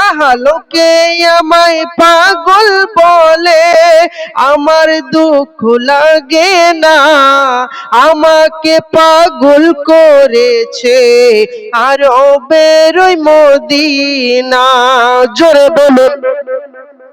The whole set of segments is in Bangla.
আহা লোকে আমায় পাগল বলে, আমার দুঃখ লাগে না। আমাকে পাগল করেছে আর বেরোয় মদিনা। জোরে বলুন।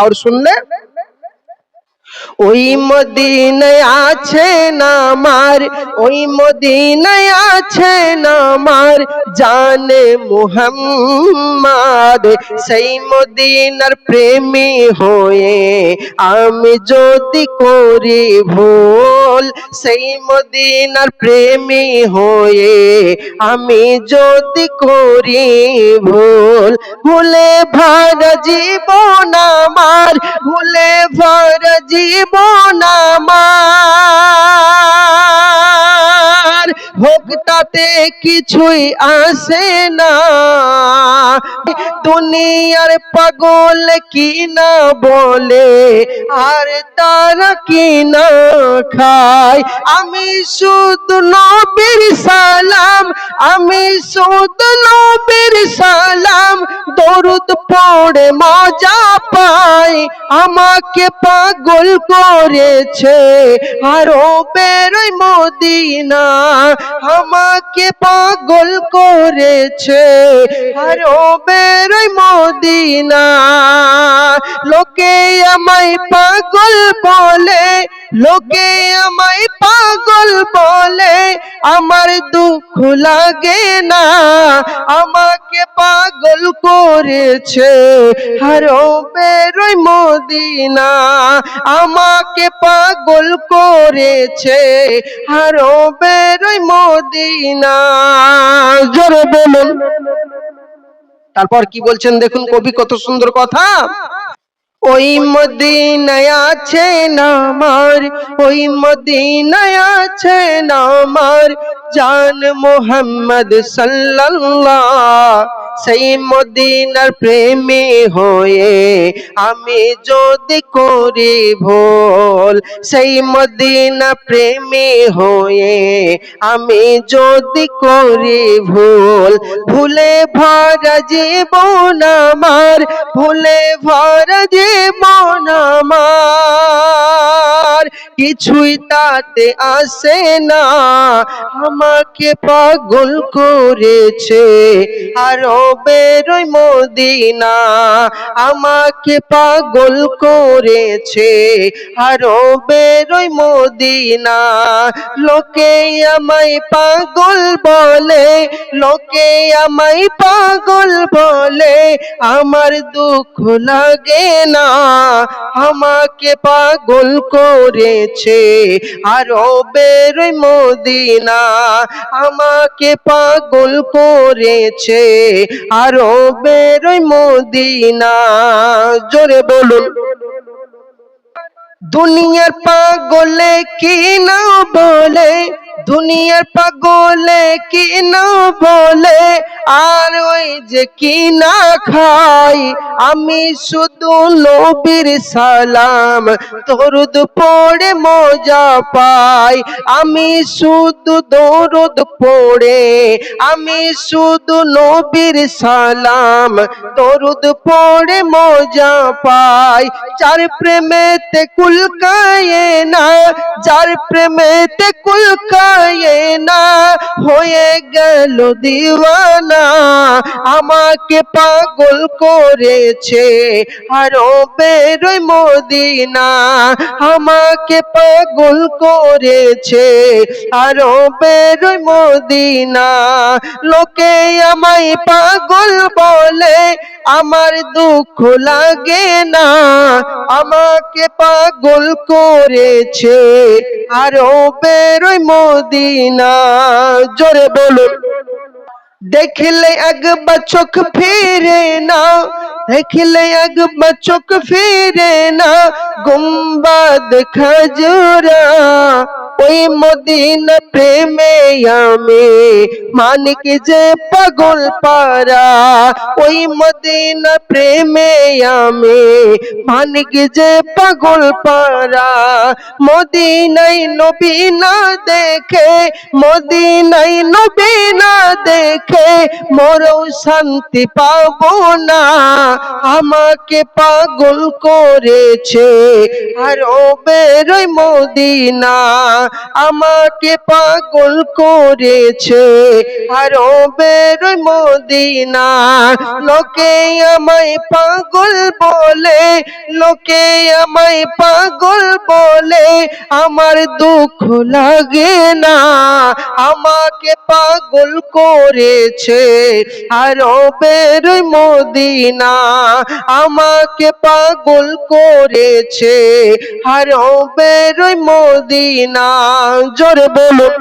আর শুনলে ওই মদিনায় না আমার, ওই মদিনায় না আমার জানে মুহাম্মদ। সেই মদিনার প্রেমী হয়ে আমি যদি করি ভুল, সেই মদিনার প্রেমী হয়ে আমি যদি করি ভুল, ভুলে ভার জীবন আমার, ভুলে ভার জীবন আমার হোক তাতে কিছুই আসে না। দুনিয়ার পাগল কি না বলে? আর তারা কি না খায়? আমি শুধু নবীর সালাম, আমি শুধু নবীর সালাম। দরুদ পড়ে, মজা পাই। আমাকে পাগল করেছে আরও বেরোই মদিনা। আমাকে পাগল করেছে আরও বেরোই মদিনা। লোকে আমায় পাগল বলে, লোকে আমায় পাগল বলে। আমার দুঃখ লাগে না, আমাকে পাগল করেছে আরও বেরোই মদিনা, আমাকে পাগল করেছে আরও বেরোই মদিনা। জোরে বলুন। তারপর কি বলছেন দেখুন কবি, কত সুন্দর কথা। ওই মদিনায় আছে না আমার, ওই মদিনায় আছে না আমার জান মোহাম্মদ সাল্লাল্লাহ। সেই মদিনার প্রেমী হয়ে আমি যদি করি ভুল, সেই মদিনা প্রেমী হয়ে আমি যদি করি ভুল, ভুলে ভরা জীবন আমার, ভুলে ভরা জীবন আমার। কিছুই তাতে আসে না, আমাকে পাগল করেছে। আরও বেরোই মদিনা আমাকে পাগল করেছে। আরও বেরোই মদিনা লোকে আমায় পাগল বলে, লোকে আমায় পাগল বলে। আমার দুঃখ লাগে না আমাকে পাগল করেছে আরও বেরোই মদিনা। আমাকে পাগল করেছে আরও বেরোই মদিনা। জোরে বলুন। দুনিয়ার পাগলে কি না বলে? দুনিয়ার পাগলে কি না বলে? আর ওই যে কি না খাই, আমি শুধু নবীর সালাম। দরুদ পড়ে মজা পাই, আমি শুধু দরুদ পড়ে, আমি শুধু নবীর সালাম। দরুদ পড়ে মজা পাই চার প্রেমেতে কুলকায়ে না, যার প্রেমেতে কুলকায়ে না, হয়ে গেল দিওয়ানা। আমাকে পাগল করেছে আরও বেরোই মদিনা। আমাকে পাগল করেছে আরও বেরোই মদিনা। লোকে আমায় পাগল বলে, আমার দুঃখ লাগে না। আমাকে পাগল করেছে আরও বেরোই মদিনা। জোরে বলুন। দেখলে একবার চোখ ফিরে না দেখলে একবার চোখ ফিরে না গুম্বাদ খাজুরা ওই মদিনা প্রেমে আমি মানিক যে পাগল পারা ওই মদিনা প্রেমে আমি মানিক যে পাগল পারা মদিনাই নবী না দেখে, মদিনাই নবী না দেখে মোরও শান্তি পাবো না। আমাকে পাগল করেছে। আর ও বেরোই মদিনা, আমাকে পাগল করেছে। আর ও বেরোই মদিনা, লোকে আমায় পাগল বলে, লোকে আমায় পাগল বলে, আমার দুঃখ লাগে না। আমাকে পাগল করেছে। আরও বেরোই মদিনা আমাকে পাগল করেছে। হারও বেরোই মদিনা। জোরে বলুন।